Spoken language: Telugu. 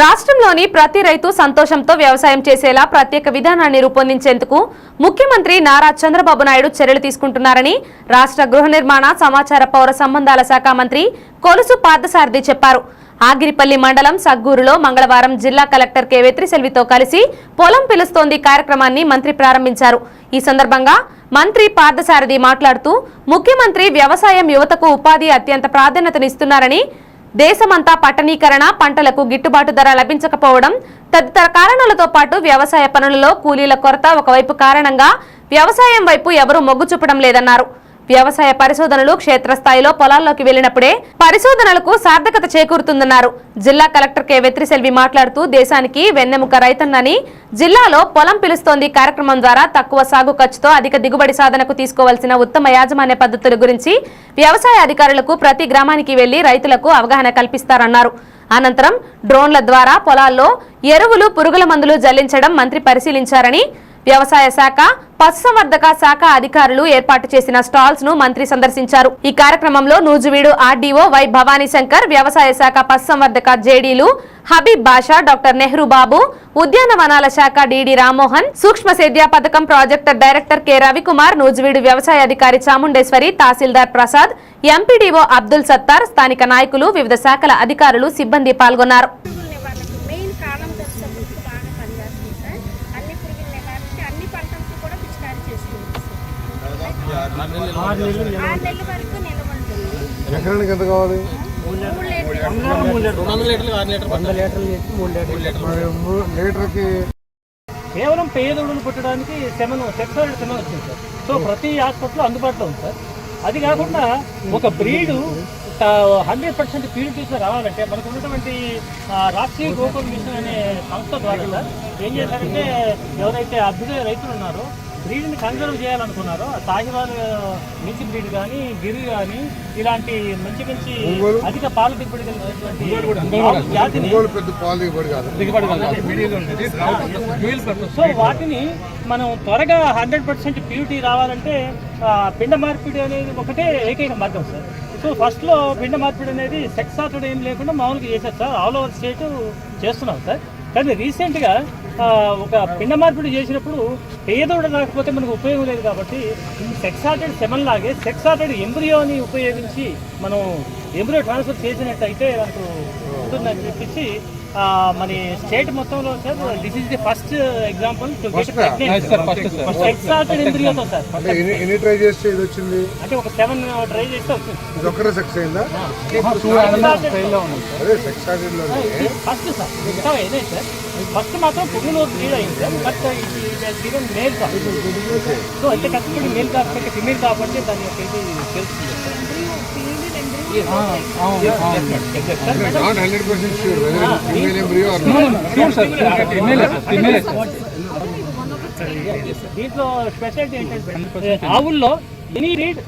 రాష్ట్రంలోని ప్రతి రైతు సంతోషంతో వ్యవసాయం చేసేలా ప్రత్యేక విధానాన్ని రూపొందించేందుకు ముఖ్యమంత్రి నారా చంద్రబాబు నాయుడు చర్యలు తీసుకుంటున్నారని రాష్ట్ర గృహ నిర్మాణ సమాచార పౌర సంబంధాల శాఖ మంత్రి కొలుసు పార్థసారథి చెప్పారు. ఆగిరిపల్లి మండలం సగ్గూరులో మంగళవారం జిల్లా కలెక్టర్ కె వెత్రిసెల్వితో కలిసి పొలం పిలుస్తోంది కార్యక్రమాన్ని మంత్రి ప్రారంభించారు. ఈ సందర్భంగా మంత్రి పార్థసారథి మాట్లాడుతూ ముఖ్యమంత్రి వ్యవసాయం యువతకు ఉపాధి అత్యంత ప్రాధాన్యతనిస్తున్నారని దేశమంతా పట్టణీకరణ పంటలకు గిట్టుబాటు ధర లభించకపోవడం తదితర కారణాలతో పాటు వ్యవసాయ పనులలో కూలీల కొరత ఒకవైపు కారణంగా వ్యవసాయం వైపు ఎవరూ మొగ్గు చూపడం లేదన్నారు. వ్యవసాయ పరిశోధనలు క్షేత్రస్థాయిలో పొలాల్లోకి వెళ్ళినప్పుడే పరిశోధనలకు సార్థకత చేకూరుతుందన్నారు. జిల్లా కలెక్టర్ కె. వెత్రిసెల్వి మాట్లాడుతూ దేశానికి వెన్నెముక రైతన్నని జిల్లాలో పొలం పిలుస్తోంది కార్యక్రమం ద్వారా తక్కువ సాగు ఖర్చుతో అధిక దిగుబడి సాధనకు తీసుకోవాల్సిన ఉత్తమ యాజమాన్య పద్ధతుల గురించి వ్యవసాయ అధికారులకు ప్రతి గ్రామానికి వెళ్ళి రైతులకు అవగాహన కల్పిస్తారన్నారు. అనంతరం డ్రోన్ల ద్వారా పొలాల్లో ఎరువులు పురుగుల మందులు జల్లించడం మంత్రి పరిశీలించారని వ్యవసాయ శాఖ పశుసంవర్ధక శాఖ అధికారులు ఏర్పాటు చేసిన స్టాల్స్ను మంత్రి సందర్శించారు. ఈ కార్యక్రమంలో నూజువీడు ఆర్డీఓ వై భవానీ శంకర్ వ్యవసాయ శాఖ పశుసంవర్ధక జేడీలు హబీబ్ బాషా డాక్టర్ నెహ్రూ బాబు ఉద్యానవనాల శాఖ డిడి రామ్మోహన్ సూక్ష్మ సేద్య పథకం project director K Ravikumar Nuzvid వ్యవసాయ అధికారి చాముండేశ్వరి తహసీల్దార్ ప్రసాద్ ఎంపీడీఓ అబ్దుల్ సత్తార్ స్థానిక నాయకులు వివిధ శాఖల అధికారులు సిబ్బంది పాల్గొన్నారు. ఎకరానికి ఎంత కావాలి? లీటర్కి కేవలం పేదోడును పుట్టడానికి సెమన్ సెక్సోయిడ్ సెమన్ వచ్చింది సార్. సో ప్రతి హాస్పిటల్లో అందుబాటులో ఉంది సార్. అది కాకుండా ఒక బ్రీడు హండ్రెడ్ పర్సెంట్ ప్యూరిటీస్ రావాలంటే మనకు ఉన్నటువంటి ఆ, రాష్ట్రీయ గోకుల మిషన్ అనే సంస్థ ద్వారా సార్ ఏం చేశారంటే ఎవరైతే అభ్యుదయ రైతులు ఉన్నారో బ్రీడ్ని కన్సర్వ్ చేయాలనుకున్నారో ఆ సాహివాల్ మించి బ్రీడ్ కానీ గిరి కానీ ఇలాంటి మంచి మంచి అధిక పాలు దిగుబడి కలిగినటువంటి జాతిని సో వాటిని మనం త్వరగా హండ్రెడ్ పర్సెంట్ ప్యూరిటీ రావాలంటే పిండ మార్పిడి అనేది ఒకటే ఏకైక మార్గం సార్. సో ఫస్ట్లో పిండ మార్పిడి అనేది సెక్స్ సార్టెడ్ ఏం లేకుండా మామూలుగా చేశారు సార్. ఆల్ ఓవర్ స్టేట్ చేస్తున్నాం సార్. కానీ రీసెంట్గా ఒక పిండ మార్పిడి చేసినప్పుడు పేదోడు రాకపోతే మనకు ఉపయోగం లేదు కాబట్టి సెక్స్ సార్టెడ్ సెమన్ లాగే సెక్స్ సార్టెడ్ ఎంబ్రియోని ఉపయోగించి మనం ఎంబ్రియో ట్రాన్స్ఫర్ చేసినట్టయితే మనకు ఉంటుందని చెప్పేసి మన స్టేట్ మొత్తంలో sir this is the first example to get sir అంటే ఎన్ని ట్రై చేస్తే ఇది వచ్చింది? అంటే ఒక సెవెన్ ట్రై చేస్తే. వస్తుంది ఇది ఒక్కరే సెక్స్ అయిందా? అదే సెక్స్ ఫస్ట్ సార్ మిగతా ఏదే సార్ ఫస్ట్ మాత్రం పురుగులో లీడ్ అయింది సార్ బట్ ఇది మేల్ సార్ సో అయితే కష్టపడి మేల్ కాబట్టి ఫిమేల్ కాబట్టి దాని యొక్క ఇది తెలుస్తుంది not hundred percent sure female embryo దీంట్లో స్పెషాలిటీ ఏంటంటే ఆవుల్లో ఎనీ రీడ్